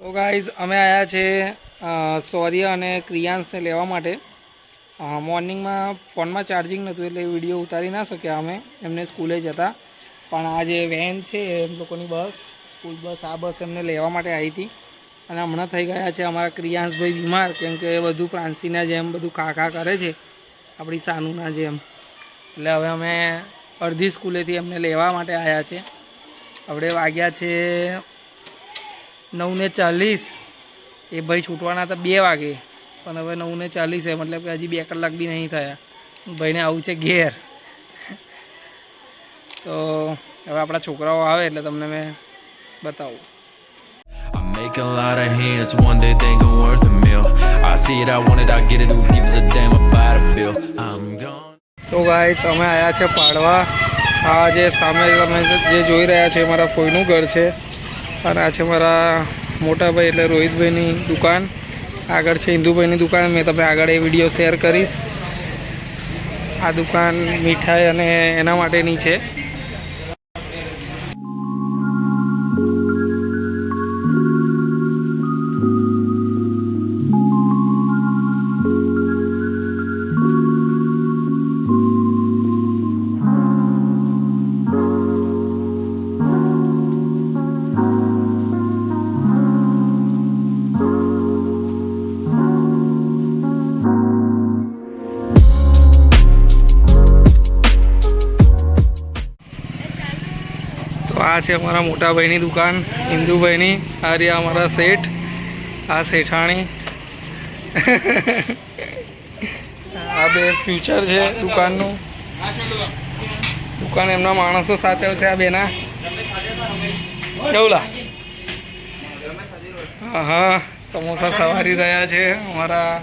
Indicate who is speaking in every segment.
Speaker 1: તો ગાઈઝ અમે આવ્યા છે સૌર્ય અને ક્રિયાંશને લેવા માટે. મોર્નિંગમાં ફોનમાં ચાર્જિંગ નહોતું એટલે વીડિયો ઉતારી ના શક્યા અમે. એમને સ્કૂલે જતા. પણ આ જે વેન છે, એમ લોકોની બસ સ્કૂલ બસ આ બસ એમને લેવા માટે આવી હતી. અને હમણાં થઈ ગયા છે અમારા ક્રિયાંશભાઈ બીમાર, કેમ કે એ બધું પ્રાંસીના જેમ, બધું ખા ખા કરે છે. આપણી સાનુના જેમ. એટલે હવે અમે અડધી સ્કૂલેથી એમને લેવા માટે આવ્યા છે. આપણે વાગ્યા છે નવને ચાલીસ. એ ભાઈ છૂટવાના હતા બે વાગે. પણ હવે નવને ચાલીસ છે મતલબ કે હજી બે કલાક બી નહીં થયા. ભાઈને આવું છે ઘેર. તો હવે આપણા છોકરાઓ આવે એટલે તમને મેં બતાવું.
Speaker 2: Make a lot of hands, one day they gon' worth a meal. I see it, I want it, I get it, who gives a damn about a bill? I'm gone.
Speaker 1: તો ગાઈસ અમે આવ્યા છે પાડવા. આ જે સામે તમે જે જોઈ રહ્યા છે મારા ફોઈનું ઘર છે. અને આ છે મારા મોટાભાઈ એટલે રોહિતભાઈની દુકાન. આગળ છે ઇન્દુભાઈની દુકાન. મેં તમને આગળ એ વીડિયો શેર કરીશ. આ દુકાન મીઠાઈ અને એના માટેની છે. આ છે અમારા મોટાભાઈની દુકાન, ઇન્દુભાઈની, આ રહ્યા અમારા શેઠ, આ શેઠાણી. આ બે ફ્યુચર છે દુકાનનું. દુકાન એમના માણસો સાચવશે આ બેના. કેવલા? હા, સમોસા સવારી રહ્યા છે અમારા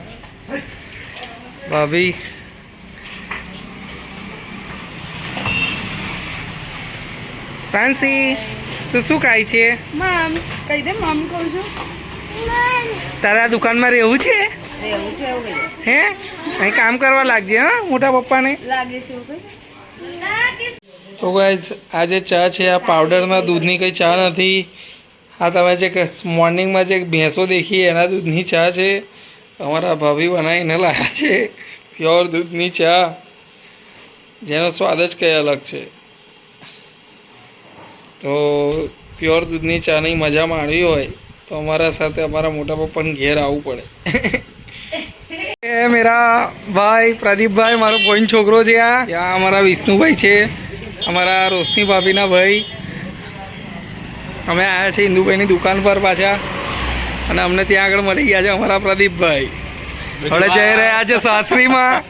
Speaker 1: ભાભી. ફ્રાન્સી તું શું ખાય છે?
Speaker 3: મમ. કહી દે મમ કહું છું.
Speaker 1: તારા દુકાનમાં રહેવું છે?
Speaker 3: એવું છે એવું
Speaker 1: હે? અહીં કામ કરવા લાગજે હા મોટા પપ્પાને.
Speaker 3: લાગે છે
Speaker 1: તો ગાઈઝ આ જે ચા છે આ પાવડરમાં દૂધની કંઈ ચા નથી. આ તમે જે મોર્નિંગમાં જે ભેંસો દેખી એના દૂધની ચા છે. અમારા ભાભી બનાવીને લાયા છે. પ્યોર દૂધની ચા. જેનો સ્વાદ જ કંઈ અલગ છે. તો પ્યોર દૂધની ચાની મજા માણવી હોય તો અમારા સાથે અમારા મોટા પપ્પાને ઘેર આવવું પડે. એ મેરા ભાઈ પ્રદીપભાઈ મારો ભોઈન છોકરો છે આ. ત્યાં અમારા વિષ્ણુભાઈ છે અમારા રોશની ભાભીના ભાઈ. અમે આવ્યા છીએ ઇન્દુભાઈની દુકાન પર પાછા અને અમને ત્યાં આગળ મળી ગયા છે અમારા પ્રદીપભાઈ. હવે જઈ રહ્યા છે સાસરીમાં.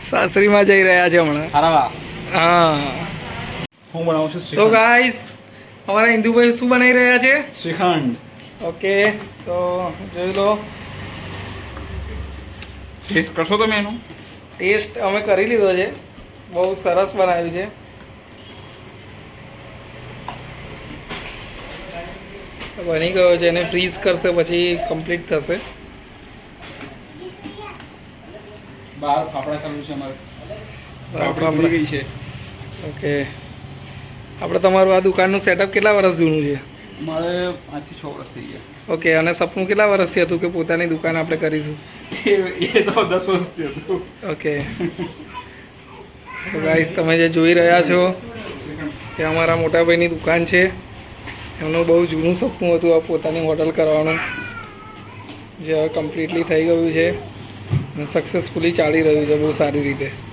Speaker 1: સાસરીમાં જઈ રહ્યા છે હમણાં. હા.
Speaker 4: હું બનાવું છું
Speaker 1: તો ગાઈસ અમારા ઇન્દુભાઈ શું બનાવી રહ્યા છે?
Speaker 4: શ્રીખંડ.
Speaker 1: ઓકે તો જોઈ લો.
Speaker 4: ટેસ્ટ કરશો તમે એનું?
Speaker 1: ટેસ્ટ અમે કરી લીધો છે. બહુ સરસ બનાવ્યું છે. બની ગયો છે એને ફ્રીઝ કરશે પછી કમ્પ્લીટ થશે.
Speaker 4: બહાર ફાફડા કરવું છે અમારે. ફાફડા ગઈ છે.
Speaker 1: ઓકે આપણે તમારું આ દુકાનનું સેટઅપ કેટલા વર્ષ જૂનું છે?
Speaker 4: મારે પાંચથી છ વર્ષ થઈ ગયા.
Speaker 1: ઓકે અને સપનું કેટલા વર્ષથી હતું કે પોતાની દુકાન આપણે કરીશું?
Speaker 4: એ- તો દસ વર્ષથી હતું.
Speaker 1: ઓકે. તો ગાઈસ તમે જે જોઈ રહ્યા છો એ અમારા મોટાભાઈની દુકાન છે. એમનું બહુ જૂનું સપનું હતું આ પોતાની હોટલ કરવાનું. જે હવે કમ્પ્લીટલી થઈ ગયું છે અને સક્સેસફુલી ચાલી રહ્યું છે બહુ સારી રીતે.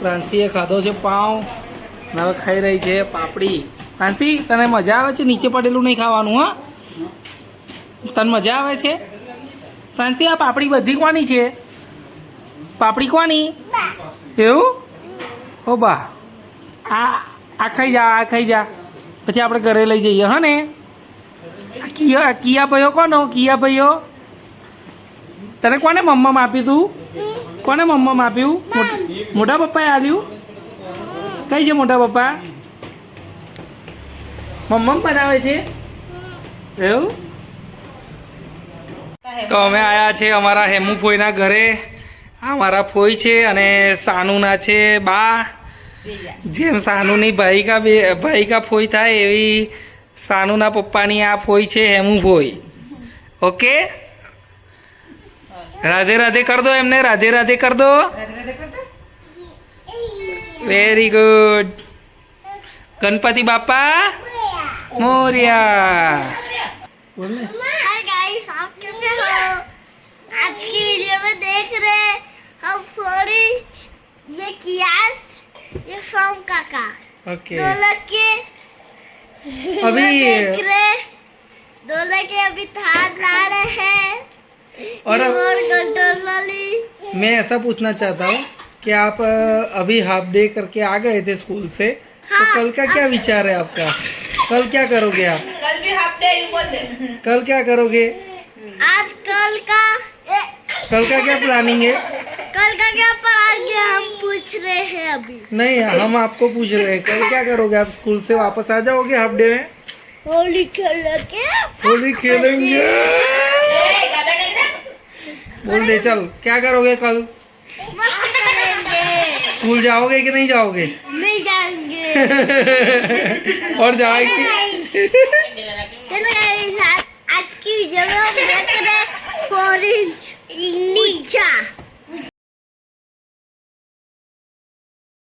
Speaker 1: ફ્રાન્સીએ ખાધો છે પાઉં હવે ખાઈ રહી છે પાપડી. પ્રાંસી તને મજા આવે છે નીચે પડેલું નહીં ખાવાનું, હા? તને મજા આવે છે? પ્રાંસી આ પાપડી બધી કોની છે? પાપડી કોની? એવું? ઓ બા. આ આ ખાઈ જા, આ ખાઈ જા. પછી આપણે ઘરે લઈ જઈએ, હા ને? કિયા કિયા ભાઈઓ કોનો? કિયા ભાઈઓ તને કોને મમ્મમ આપ્યું તું? કોને મમ્મમ આપ્યું? મોટા પપ્પાએ આલ્યું કઈ છે મોટા પપ્પા? મમ્મમ બનાવે છે? એવું? તો અમે આવ્યા છે અમારા હેમુ ફોઈના ઘરે. અમારા મારા ફોઈ છે અને સાનુના છે બા. જેમ સાનુની ભાઈકા બે ભાઈકા ફોઈ થાય એવી સાનુના પપ્પાની આ ફોઈ છે હેમુ ફોઈ. ઓકે? राधे राधे कर दो हमने राधे राधे कर दो। वेरी गुड गणपति बापा मोरिया।
Speaker 5: हाय गाइस आप कैसे हो? आज की वीडियो में देख रहे हम फॉरेस्ट ये ये फॉर्म काका। ओके
Speaker 1: अभी
Speaker 5: देख रहे अभी थार ला रहे हैं।
Speaker 1: और अब-
Speaker 5: रिमोट कंट्रोल वाली।
Speaker 1: मैं ऐसा पूछना चाहता हूँ कि आप अभी हाफ़ डे करके आ गए थे स्कूल से हाँ, तो
Speaker 5: हाँ,
Speaker 1: कल का क्या विचार है आपका? कल क्या करोगे आप?
Speaker 3: कल भी हाफ़ डे
Speaker 1: कल क्या करोगे?
Speaker 5: आज कल का
Speaker 1: कल का क्या प्लानिंग है?
Speaker 5: कल का क्या पर आगे हम पूछ रहे हैं अभी।
Speaker 1: नहीं हम आपको पूछ रहे हैं। कल क्या करोगे आप? स्कूल से वापस आ जाओगे हाफ़ डे में?
Speaker 5: होली खेल के
Speaker 1: होली खेलेंगे। बोल दे, चल। क्या करोगे कल? स्कूल जाओगे कि नहीं जाओगे?
Speaker 5: नहीं जाएँगे
Speaker 1: और जाएँगे आज की जगह में नीचा